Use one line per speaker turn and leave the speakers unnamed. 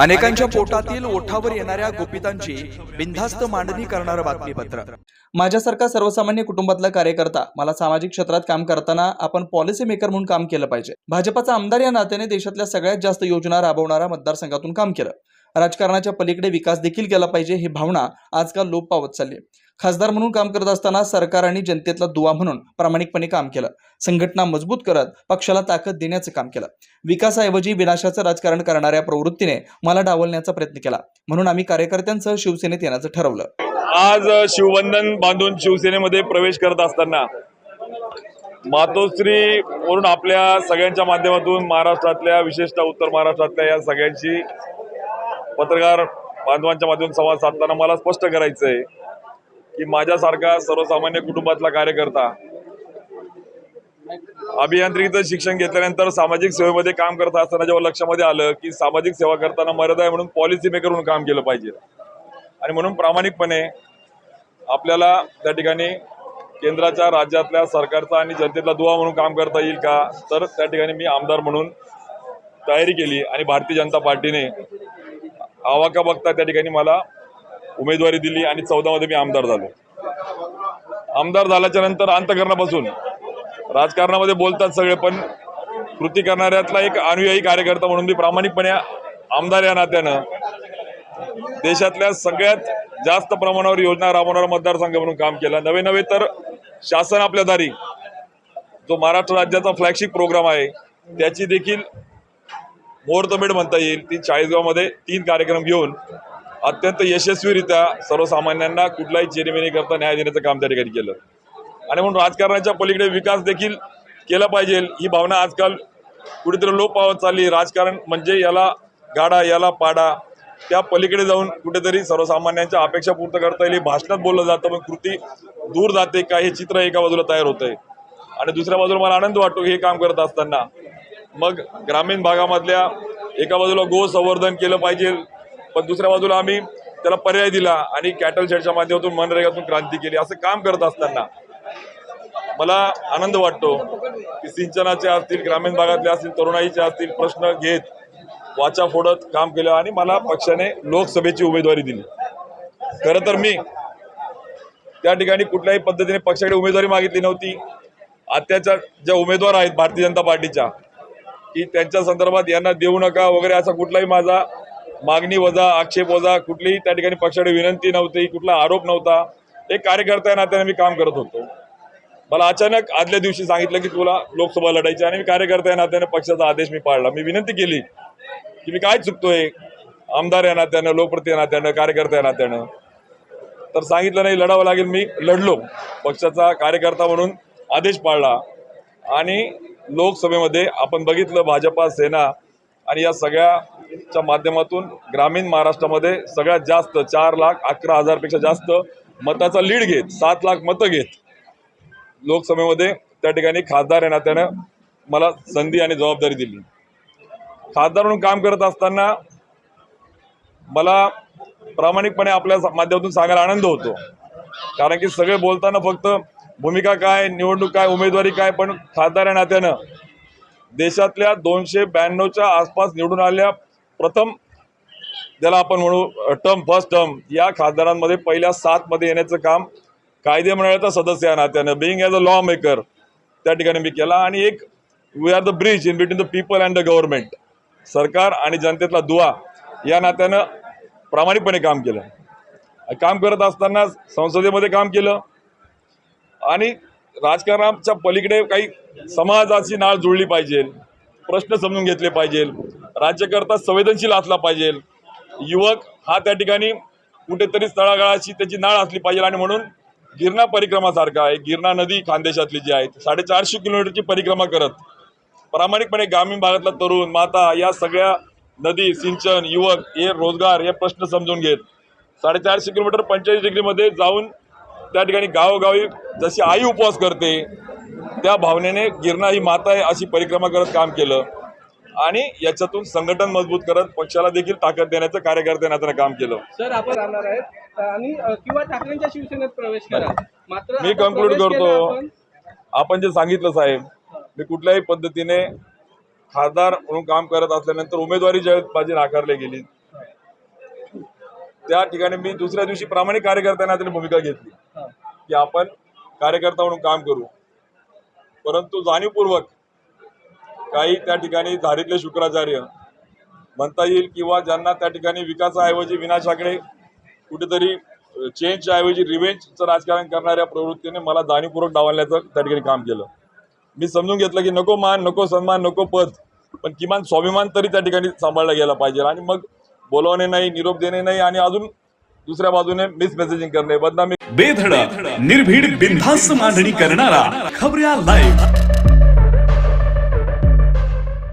अनेकांच्या पोटातील ओठावर येणाऱ्या गोपितांची बिनधास्त मांडणी करणारं बातमीपत्र. माझ्यासारखा सर्वसामान्य कुटुंबातला कार्यकर्ता मला सामाजिक क्षेत्रात काम करताना आपण पॉलिसी मेकर म्हणून काम केलं पाहिजे. भाजपाचा आमदार या नात्याने देशातल्या सगळ्यात जास्त योजना राबवणाऱ्या मतदारसंघातून काम केलं. राजकारणाच्या पलीकडे विकास देखील केला पाहिजे ही भावना आजकाल लोप पावत चालली आहे. खासदार म्हणून काम करत असताना सरकार आणि जनतेतला दुवा म्हणून प्रामाणिकपणे काम केलं. संघटना मजबूत करत पक्षाला ताकद देण्याचं काम केलं. विकासाऐवजी विनाशाचं राजकारण करणाऱ्या प्रवृत्तीने मला डावलण्याचा प्रयत्न केला. म्हणून आम्ही कार्यकर्त्यांसह शिवसेनेत येण्याचं ठरवलं.
आज शिवबंधन बांधून शिवसेनेमध्ये प्रवेश करत असताना मातोश्री वरून आपल्या सगळ्यांच्या माध्यमातून महाराष्ट्रातल्या विशेषतः उत्तर महाराष्ट्रातल्या या सगळ्यांची पत्रकार बांधवांच्या माध्यमातून संवाद साधताना मला स्पष्ट करायचं आहे की माझ्यासारखा सर्वसामान्य कुटुंबातला कार्यकर्ता अभियांत्रिकीचं शिक्षण घेतल्यानंतर सामाजिक सेवेमध्ये काम करत असताना जेव्हा लक्षामध्ये आलं की सामाजिक सेवा करताना मर्यादा आहे म्हणून पॉलिसी मेकर म्हणून काम केलं पाहिजे. आणि म्हणून प्रामाणिकपणे आपल्याला त्या ठिकाणी केंद्राच्या राज्यातल्या सरकारचा आणि जनतेतला दुवा म्हणून काम करता येईल का? तर त्या ठिकाणी मी आमदार म्हणून तयारी केली आणि भारतीय जनता पार्टीने आवाका बघता त्या ठिकाणी मला उमेदवारी दिली आणि चौदामध्ये मी आमदार झालो. आमदार झाल्याच्यानंतर अंतकरणापासून राजकारणामध्ये बोलतात सगळे पण कृती करणाऱ्यातला एक अनुयायी कार्यकर्ता म्हणून मी प्रामाणिकपणे आमदार या नात्यानं देशातल्या सगळ्यात जास्त प्रमाणावर योजना राबवणारा मतदारसंघ म्हणून काम केलं. नवे नवे तर शासन आपल्या दारी जो महाराष्ट्र राज्याचा फ्लॅगशिप प्रोग्राम आहे त्याची देखील मुहूर्तमेढ म्हणता येईल. ती चाळीसगावमध्ये तीन कार्यक्रम घेऊन अत्यंत यशस्वीरित्या सर्वसामान्यांना कुठलाही चेरीमेरी करता न्याय देण्याचं काम त्या ठिकाणी केलं. आणि म्हणून राजकारणाच्या पलीकडे विकास देखील केला पाहिजे ही भावना आजकाल कुठेतरी लोप पावत चालली. राजकारण म्हणजे याला गाडा याला पाडा. त्या पलीकडे जाऊन कुठेतरी सर्वसामान्यांच्या अपेक्षा पूर्ण करता येईल भाषणात बोललं जातं पण कृती दूर जाते. का हे चित्र एका बाजूला तयार होतंय आणि दुसऱ्या बाजूला मला आनंद वाटतो हे काम करत असताना. मग ग्रामीण भागामधल्या एका बाजूला गो संवर्धन केलं पाहिजे. पण दुसऱ्या बाजूला आम्ही त्याला पर्याय दिला आणि कॅटल शेडच्या माध्यमातून मनरेगातून क्रांती केली असं काम करत असताना मला आनंद वाटतो की सिंचनाचे असतील ग्रामीण भागातले असतील तरुणाईचे असतील प्रश्न घेत वाचा फोडत काम केलं आणि मला पक्षाने लोकसभेची उमेदवारी दिली. खरं तर मी त्या ठिकाणी कुठल्याही पद्धतीने पक्षाकडे उमेदवारी मागितली नव्हती. आत्याच्या ज्या उमेदवार आहेत भारतीय जनता पार्टीच्या की त्यांच्या संदर्भात यांना देऊ नका वगैरे असा कुठलाही माझा मागणी वजा आक्षेप वजा कुठलीही त्या ठिकाणी पक्षाकडे विनंती नव्हती कुठला आरोप नव्हता. एक कार्यकर्ता नात्याने मी काम करत होतो. मला अचानक आदल्या दिवशी सांगितलं की तुला लोकसभा लढायची आणि मी कार्यकर्ता नात्याने पक्षाचा आदेश मी पाळला. मी विनंती केली की मी काय चुकतोय? आमदार या नात्यानं लोकप्रती नात्यानं कार्यकर्ता या नात्यानं तर सांगितलं नाही लढावं लागेल मी लढलो. पक्षाचा कार्यकर्ता म्हणून आदेश पाळला. आणि लोकसभेमध्ये आपण बघितलं भाजपा सेना आणि या सगळ्याच्या माध्यमातून ग्रामीण महाराष्ट्रामध्ये सगळ्यात जास्त चार लाख अकरा हजारपेक्षा जास्त मताचा लीड घेत सात लाख मतं घेत लोकसभेमध्ये त्या ठिकाणी खासदार या नात्यानं मला संधी आणि जबाबदारी दिली. खासदार म्हणून काम करत असताना मला प्रामाणिकपणे आपल्या माध्यमातून सांगायला आनंद होतो. कारण की सगळे बोलताना फक्त भूमिका काय निवडणूक काय उमेदवारी काय पण खासदार या नात्यानं देशातल्या दोनशे ब्याण्णवच्या आसपास निवडून आलेल्या प्रथम ज्याला आपण म्हणू टर्म फर्स्ट टर्म या खासदारांमध्ये पहिल्या सातमध्ये येण्याचं काम कायदे मंडळाचा सदस्य या नात्यानं being as a law maker त्या ठिकाणी मी केला. आणि एक we are the bridge in between the people and the government सरकार आणि जनतेतला दुवा या नात्यानं प्रामाणिकपणे काम केलं. काम करत असताना संसदेमध्ये काम केलं. आणि राजकारणाच्या पलीकडे काही समाजाची नाळ जुळली पाहिजे. प्रश्न समजून घेतले पाहिजे. राज्यकर्ता संवेदनशील असला पाहिजे. युवक हा त्या ठिकाणी कुठेतरी तळागाळाची त्याची नाळ असली पाहिजे आणि म्हणून गिरणा परिक्रमासारखा आहे. गिरणा नदी खानदेशातली जी आहे साडेचारशे किलोमीटरची परिक्रमा करत प्रामाणिकपणे ग्रामीण भागातला तरुण माता या सगळ्या नदी सिंचन युवक हे रोजगार हे प्रश्न समजून घेत साडेचारशे किलोमीटर पंचेचाळीस डिग्रीमध्ये जाऊन त्या ठिकाणी गावोगावी जशी आई उपवास करते त्या भावनेने गिरणा ही माता आहे अशी परिक्रमा करत काम केलं. आणि याच्यातून संघटन मजबूत करत पक्षाला देखील ताकद देण्याचं कार्यकर्त्यांना काम केलं.
सर आपण राहणार आहेत. आणि किंवा ठाकरेंच्या शिवसेनेत प्रवेश करा मात्र
मी कन्क्लूड
केला
करतो.
आपण.
जे सांगितलं साहेब मी कुठल्याही पद्धतीने खासदार म्हणून काम करत असल्यानंतर उमेदवारी ज्यावेळेस माझी नाकारली गेली त्या ठिकाणी मी दुसऱ्या दिवशी प्रामाणिक कार्यकर्त्यांना त्याने भूमिका घेतली. की आपण कार्यकर्ता म्हणून काम करू. परंतु जाणीवपूर्वक काही त्या ठिकाणी धारीतले शुक्राचार्य म्हणता येईल किंवा ज्यांना त्या ठिकाणी विकासाऐवजी विनाशाकडे कुठेतरी चेंजच्या ऐवजी रिव्हेंजचं राजकारण करणाऱ्या प्रवृत्तीने मला जाणीवपूर्वक डावलण्याचं त्या ठिकाणी काम केलं. मी समजून घेतलं की नको मान नको सन्मान नको पद पण किमान स्वाभिमान तरी त्या ठिकाणी सांभाळला गेला पाहिजे. आणि मग बोलवणे नाही निरोप देणे नाही आणि अजून दुसऱ्या बाजूने मिस मेसेजिंग करणे बदनामी
बेधडक निर्भीड बिनधास्त मांडणी करणारा खबऱ्या लाईव्ह